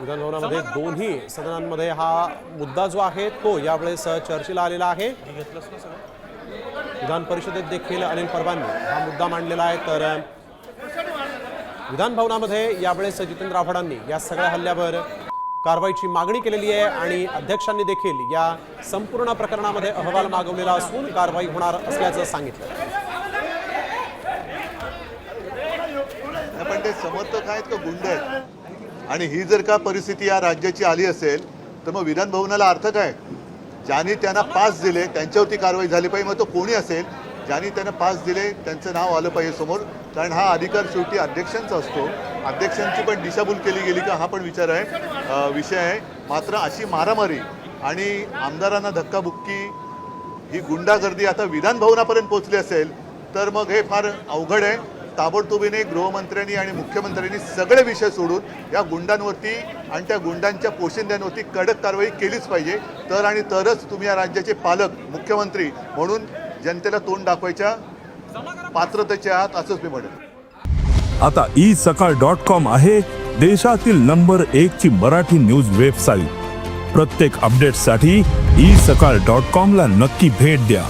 विधानभवनामध्ये दोन्ही सदनांमध्ये हा मुद्दा जो आहे तो यावेळेस चर्चेला आलेला आहे. विधान परिषदेत देखील अनिल परबांनी हा मुद्दा मांडलेला आहे. तर विधान भवनामध्ये यावेळेस जितेंद्र आव्हाडांनी या सगळ्या हल्ल्यावर कारवाईची मागणी केलेली आहे आणि अध्यक्षांनी देखील या संपूर्ण प्रकरणामध्ये अहवाल मागवलेला असून कारवाई होणार असल्याचं सांगितलं. पण ते समर्थक आहेत का गुंड आहेत? आणि ही जर का परिस्थिती या राज्याची आली असेल तर मग विधान भवनाला अर्थ काय? ज्यांनी त्यांना पास दिले त्यांच्यावरती कारवाई झाली पाहिजे मग तो कोणी असेल? ज्यांनी त्यांना पास दिले त्यांचं नाव आलं पाहिजे समोर. कारण हा अधिकार शेवटी अध्यक्षांचा असतो. अध्यक्षांची पण दिशाभूल केली गेली का हा पण विचार आहे. विषय आहे. मात्र अशी मारामारी आणि आमदारांना धक्काबुक्की ही गुंडागर्दी आता विधानभवनापर्यंत पोचली पोहोचली असेल तर मग हे फार अवघड आहे. ताबडतोबीने गृहमंत्र्यांनी आणि मुख्यमंत्र्यांनी सगळे विषय सोडून या गुंडांवरती आणि त्या गुंडांच्या पोशिंद्यांवरती कडक कारवाई केलीच पाहिजे. तर आणि तरच तुम्ही या राज्याचे पालक मुख्यमंत्री म्हणून जनतेला तोंड दाखवायच्या पात्रतेच्या आहात असंच मी म्हणेन. आता ई सकाळ डॉट कॉम आहे देशातील नंबर एक ची मराठी न्यूज वेबसाईट. प्रत्येक अपडेटसाठी ई सकाळ डॉट कॉम ला नक्की भेट द्या.